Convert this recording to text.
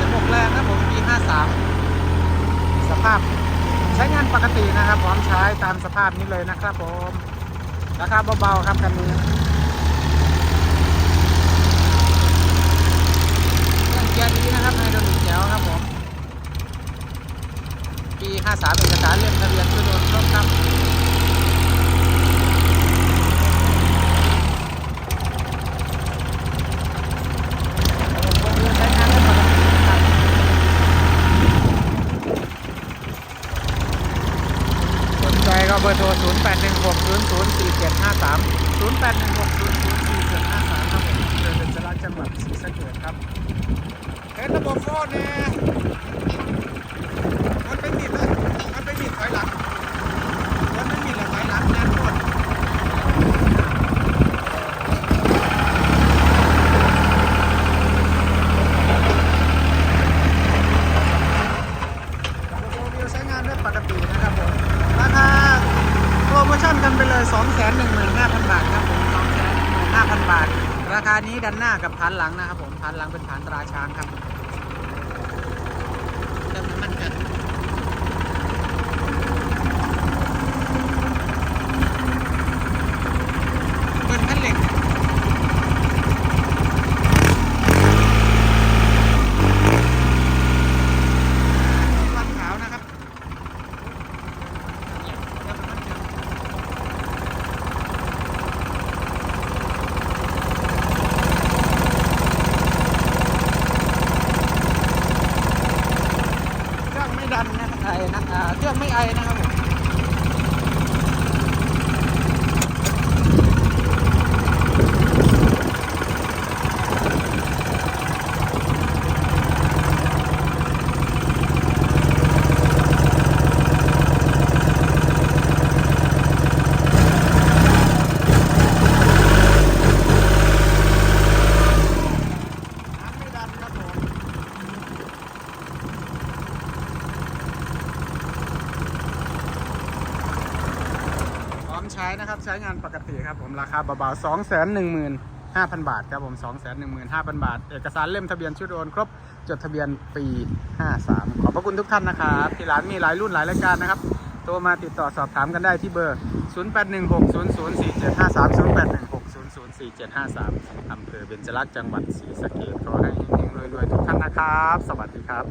16 แรงนะผมปี 53 สภาพใช้งานปกตินะครับพร้อมใช้ตามสภาพนี้เลยนะครับผมราคาเบาๆครับคันนี้เครื่องเกียร์ดีนะครับไฮดรอลิกแจ๋วครับผมปี 53 เอกสารเล่มทะเบียนชุดโดนครบครับ ใช้งานได้ปกตินะครับสนใจก็ เบอร์โทร 0 8 1 6 0 0 4 7 5 3 0 8 1 6 0 0 4 7 5 3ครับผมเดินเป็นสระจังหวัดศรีสะเกดครับเป็นระบบโฟนเนี่ยมันเป็นติดเลย 215,000 บาทครับผม215,000 บาท ราคานี้ดันหน้ากับพันหลังนะครับผมพันหลังเป็นพันตราช้างครับ นะไอนะเครื่องไม่ไอนะครับผมน้ำไม่ดันครับผมพร้อมใช้นะครับใช้งานปกติครับผมราคาเบาๆ2 1 5 0 0 0 บาทครับผม2 1 5 0 0 0 บาท เอกสารเล่มทะเบียนชุดโอนครบจดทะเบียนปี 53 ขอบพระคุณทุกท่านนะครับที่ร้านมีหลายรุ่นหลายรายการนะครับโทรมาติดต่อสอบถามกันได้ที่เบอร์ 0816004753 0816004753อำเภอเบญจรักษ์จังหวัดศรีสะเกษขอให้เฮงๆรวยๆทุกท่านนะครับ สวัสดีครับ